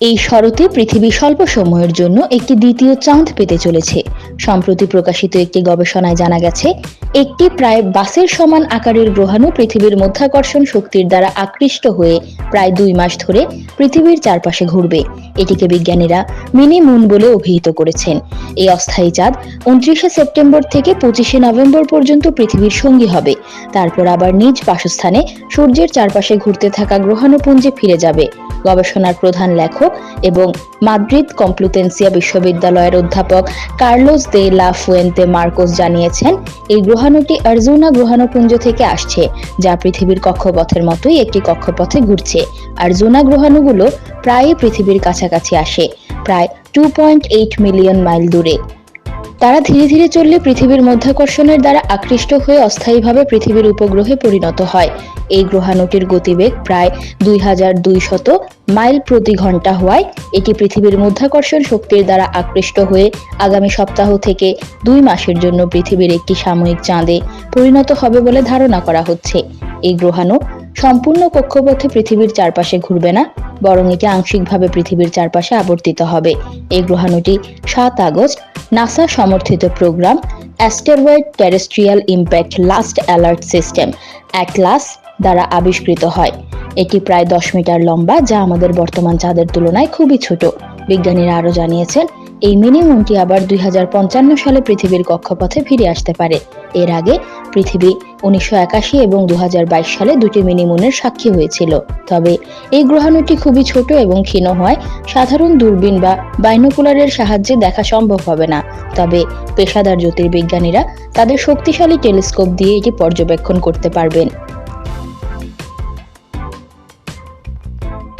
এই শরতে পৃথিবী স্বল্প সময়ের জন্য একটি দ্বিতীয় চাঁদ পেতে চলেছে। সম্প্রতি প্রকাশিত একটি গবেষণায় জানা গেছে, একটি প্রায় বাসের সমান আকারের গ্রহাণু পৃথিবীর মধ্যাকর্ষণ শক্তির দ্বারা আকৃষ্ট হয়ে প্রায় দুই মাস ধরে পৃথিবীর চারপাশে ঘুরবে, এটিকে বিজ্ঞানীরা মিনি মুন বলে অভিহিত করেছেন। এই অস্থায়ী চাঁদ উনত্রিশে সেপ্টেম্বর থেকে পঁচিশে নভেম্বর পর্যন্ত পৃথিবীর সঙ্গী হবে। তারপর আবার নিজ বাসস্থানে সূর্যের চারপাশে ঘুরতে থাকা গ্রহাণুপুঞ্জে ফিরে যাবে। গবেষণার প্রধান লেখক এবং মাদ্রিদ কমপ্লুতেন্সিয়া বিশ্ববিদ্যালয়ের অধ্যাপক কার্লোস দে লা ফুয়েন্তে মার্কোস জানিয়েছেন, এই গ্রহাণুটি আর্জুনা গ্রহাণুপুঞ্জ থেকে আসছে, যা পৃথিবীর কক্ষপথের মতোই একটি কক্ষপথে ঘুরছে। আর্জুনা গ্রহাণুগুলো প্রায়ই পৃথিবীর কাছাকাছি আসে, প্রায় টু মিলিয়ন মাইল দূরে। তারা ধীরে ধীরে চললে পৃথিবীর মধ্যাকর্ষণের দ্বারা আকৃষ্ট হয়ে অস্থায়ীভাবে পৃথিবীর উপগ্রহে পরিণত হয়। এই গ্রহাণুটির গতিবেগ প্রায় দুই দুইশত মাইল প্রতি ঘণ্টা হওয়ায় এটি পৃথিবীর মধ্যাকর্ষণ শক্তির দ্বারা আকৃষ্ট হয়ে আগামী সপ্তাহ থেকে দুই মাসের জন্য পৃথিবীর একটি সাময়িক চাঁদে পরিণত হবে বলে ধারণা করা হচ্ছে। এই গ্রহাণু সম্পূর্ণ কক্ষপথে পৃথিবীর চারপাশে ঘুরবে না, বরং এটি আংশিকভাবে পৃথিবীর চারপাশে আবর্তিত হবে। এই গ্রহাণুটি সাত আগস্ট নাসা সমর্থিত program asteroid terrestrial impact last alert system, atlas দ্বারা আবিষ্কৃত হয়। এটি প্রায় দশ মিটার লম্বা, যা আমাদের বর্তমান চাঁদের তুলনায় খুবই ছোট। বিজ্ঞানীরা আরও জানিয়েছেন, এই মিনি মুনটি আবার দুই হাজার পঞ্চান্ন সালে পৃথিবীর কক্ষপথে ফিরে আসতে পারে। এর আগে পৃথিবী উনিশশো একাশি এবং দু সালে দুটি মিনি মুনের সাক্ষী হয়েছিল। তবে এই গ্রহাণুটি খুবই ছোট এবং ক্ষীণ হয়। সাধারণ দূরবীন বা বাইনোকুলারের সাহায্যে দেখা সম্ভব হবে না। তবে পেশাদার জ্যোতির্বিজ্ঞানীরা তাদের শক্তিশালী টেলিস্কোপ দিয়ে এটি পর্যবেক্ষণ করতে পারবেন।